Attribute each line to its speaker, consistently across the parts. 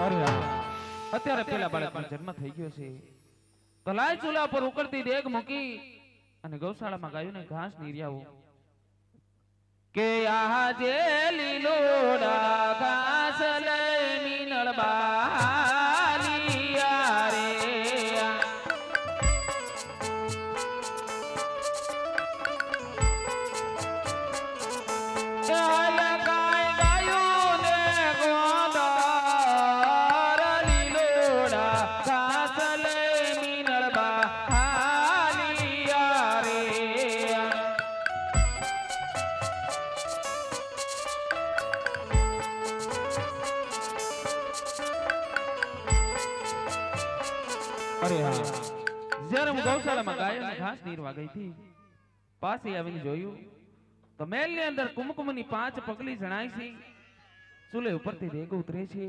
Speaker 1: અરે અત્યારે પેલા બાળકનો જન્મ થઈ ગયો છે. તો લાય ચૂલા પર ઉકળતી દેગ મૂકી અને ગૌશાળામાં ગાયોને ઘાસ નીર્યાવો કે આજે લીલોડા ઘાસ લઈ મીનળ બાલિયા હું ગૌશાળામાં ગાયોને ઘાસ નીરવા ગઈ હતી. પાસે આવીને જોયું તો મહેલની અંદર કુમકુમની પાંચ પગલી જણાય છે. ચૂલે ઉપરથી રેગ ઉતરે છે.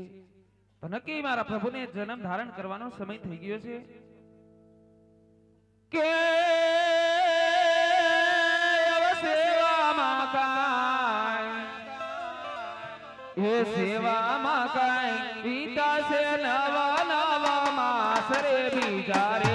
Speaker 1: તો નક્કી મારા પ્રભુને જન્મ ધારણ કરવાનો સમય થઈ ગયો છે. કે સેવામાં કાય એ સેવામાં કાય પિતા સે નવા નવા માસરે બીજા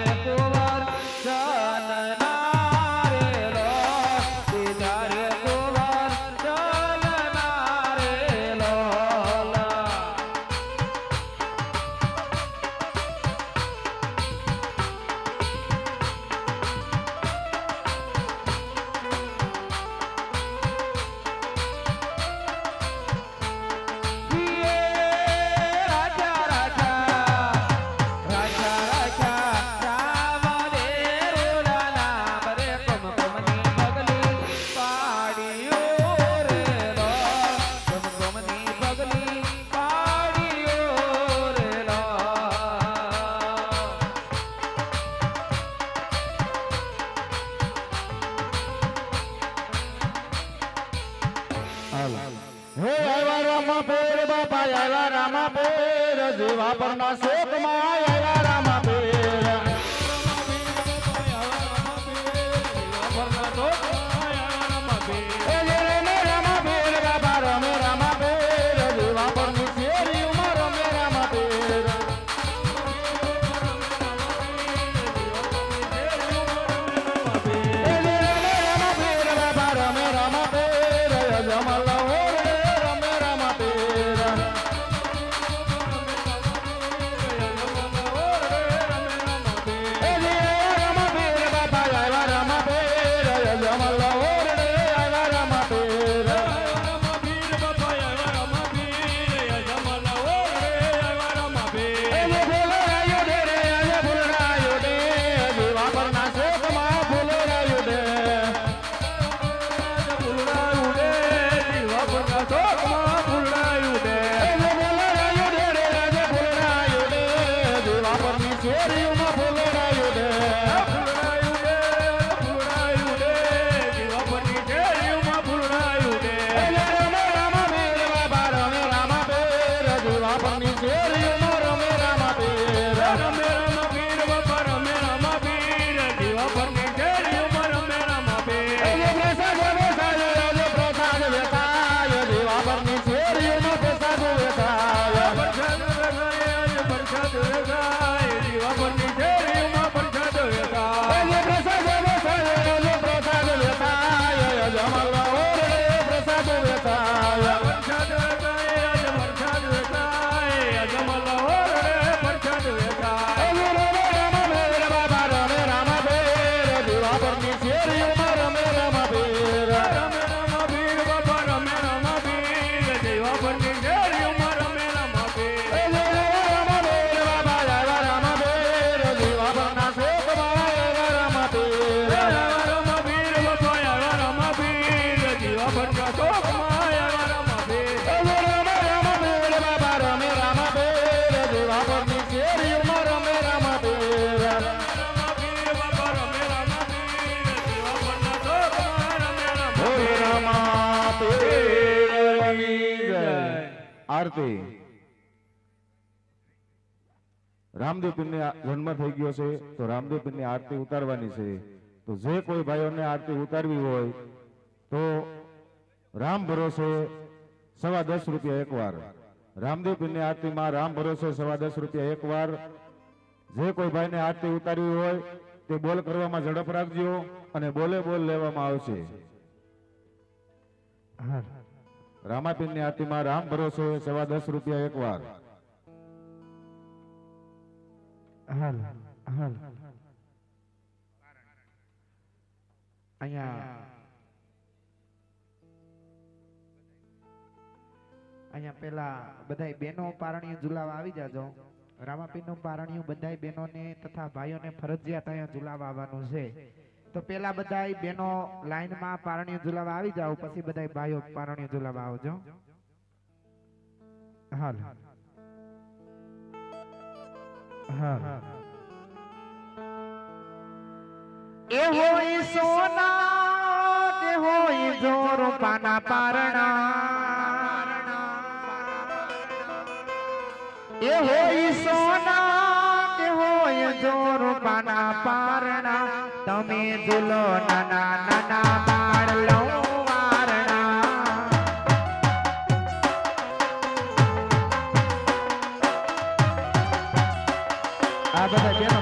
Speaker 1: રામા
Speaker 2: પેર જીવા પરના શોકમાં આરતી રામદેવ પીરને જન્મ થઈ ગયો છે, તો રામદેવ પીરની આરતી ઉતારવાની છે. તો જે કોઈ ભાઈઓને આરતી ઉતારવી હોય, તો રામ ભરોસે સવા દસ રૂપિયા એકવાર. રામદેવ પીરની આરતીમાં રામ ભરોસે સવા દસ રૂપિયા એકવાર. જે કોઈ ભાઈને આરતી ઉતારવી હોય, તે બોલ કરવામાં ઝડપ રાખજો અને બોલે બોલ લેવામાં આવશે. રામાપીરની આરતીમાં રામ ભરોસો સવા દસ રૂપિયા એકવાર.
Speaker 3: હાલ પેલા બધા બહેનો પારણીય ઝુલાવા આવી જાજો. રામાપીરનું પારણીયું બધા બહેનોને તથા ભાઈઓને ફરજિયાત અહીંયા ઝુલાવા આવવાનું છે. તો પેલા બધા બેનો લાઈનમાં પારણીઓ ઝુલાવા આવી જાઓ, પછી બધા ભાઈઓ પારણીઓ ઝુલાવા આવજો. હાલ. એ હોય સોના કે હોય જોર પાના પારણા. એ હોય સોના કે હોય જોર પાના પારણા. તમે ઝૂલો નાના નાના બાળ લઉં વારણા બધા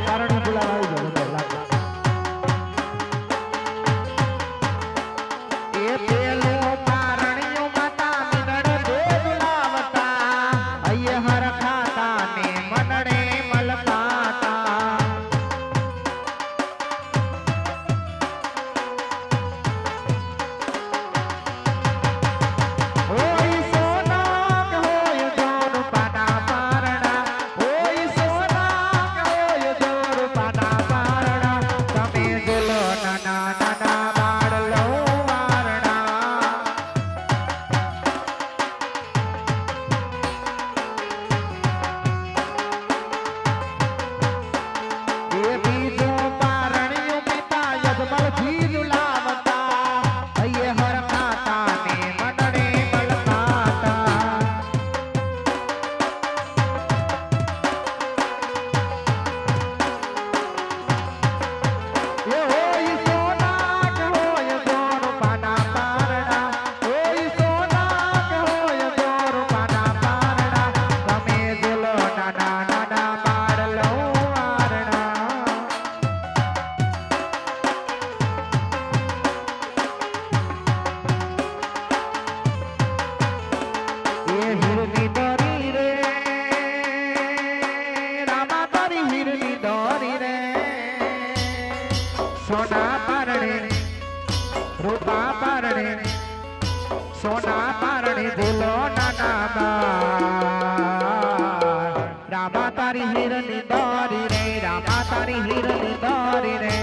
Speaker 3: સોના પારણે ઝૂલો નાના રામા તારી હિરની દોરી રે, રામા તારી હિરની રે.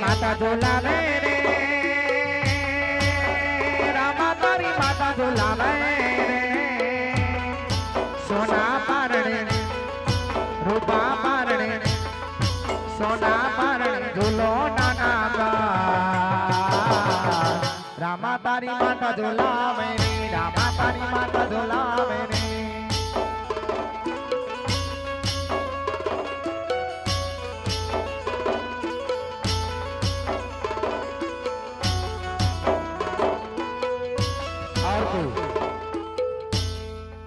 Speaker 3: માતા ઝોલાવે રે રામા ઝોલાવે રે, સોના પારણે, રૂપા પારણે, સોના પારણે ઝૂલો નાના રામા તારી માતા ઝોલાવે રામા તારી માતા ઝોલાવે